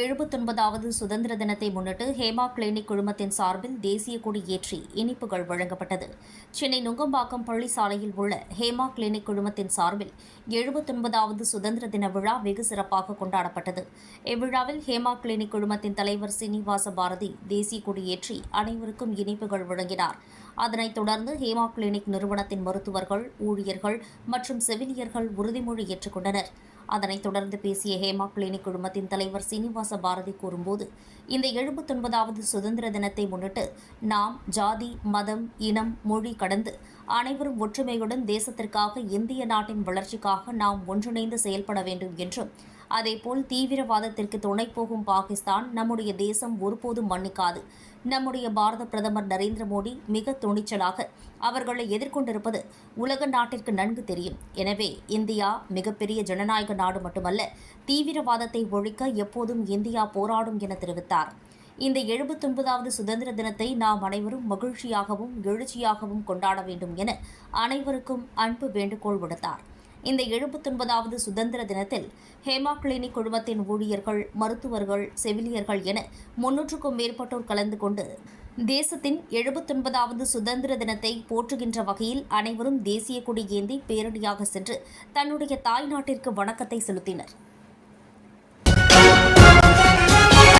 எழுபத்தொன்பதாவது சுதந்திர தினத்தை முன்னிட்டு ஹேமா கிளினிக் குழுமத்தின் சார்பில் தேசிய கொடி ஏற்றி இனிப்புகள் வழங்கப்பட்டது. சென்னை நுங்கம்பாக்கம் பள்ளி சாலையில் உள்ள ஹேமா கிளினிக் குழுமத்தின் சார்பில் எழுபத்தொன்பதாவது சுதந்திர தின விழா வெகு சிறப்பாக கொண்டாடப்பட்டது. இவ்விழாவில் ஹேமா கிளினிக் குழுமத்தின் தலைவர் சீனிவாச பாரதி தேசிய கொடி ஏற்றி அனைவருக்கும் இனிப்புகள் வழங்கினார். அதனைத் தொடர்ந்து ஹேமா கிளினிக் நிறுவனத்தின் மருத்துவர்கள் ஊழியர்கள் மற்றும் செவிலியர்கள் உறுதிமொழி ஏற்றுக்கொண்டனர் அதனைத் தொடர்ந்து பேசிய ஹேமா கிளினிக் குழுமத்தின் தலைவர் சீனிவாச பாரதி கூறும்போது இந்த எழுபத்தொன்பதாவது சுதந்திர தினத்தை முன்னிட்டு நாம் ஜாதி மதம் இனம் மொழி கடந்து அனைவரும் ஒற்றுமையுடன் தேசத்திற்காக இந்திய நாட்டின் வளர்ச்சிக்காக நாம் ஒன்றிணைந்து செயல்பட வேண்டும் என்றும் அதேபோல் தீவிரவாதத்திற்கு துணை போகும் பாகிஸ்தான் நம்முடைய தேசம் ஒருபோதும் மன்னிக்காது. நம்முடைய பாரத பிரதமர் நரேந்திர மோடி மிக துணிச்சலாக அவர்களை எதிர்கொண்டிருப்பது உலக நாட்டிற்கு நன்கு தெரியும். எனவே இந்தியா மிகப்பெரிய ஜனநாயக நாடு மட்டுமல்ல தீவிரவாதத்தை ஒழிக்க எப்போதும் இந்தியா போராடும் என தெரிவித்தார். இந்த எழுபத்தொன்பதாவது சுதந்திர தினத்தை நாம் அனைவரும் மகிழ்ச்சியாகவும் எழுச்சியாகவும் கொண்டாட வேண்டும் என அனைவருக்கும் அன்பு வேண்டுகோள் விடுத்தார். இந்த எழுபத்தொன்பதாவது சுதந்திர தினத்தில் ஹேமா கிளினிக் குழுமத்தின் ஊழியர்கள் மருத்துவர்கள் செவிலியர்கள் என முன்னூற்றுக்கும் மேற்பட்டோர் கலந்து கொண்டு தேசத்தின் எழுபத்தொன்பதாவது சுதந்திர தினத்தை போற்றுகின்ற வகையில் அனைவரும் தேசிய கொடி ஏந்தி பேரணியாக சென்று தன்னுடைய தாய் நாட்டிற்கு வணக்கத்தை செலுத்தினர்.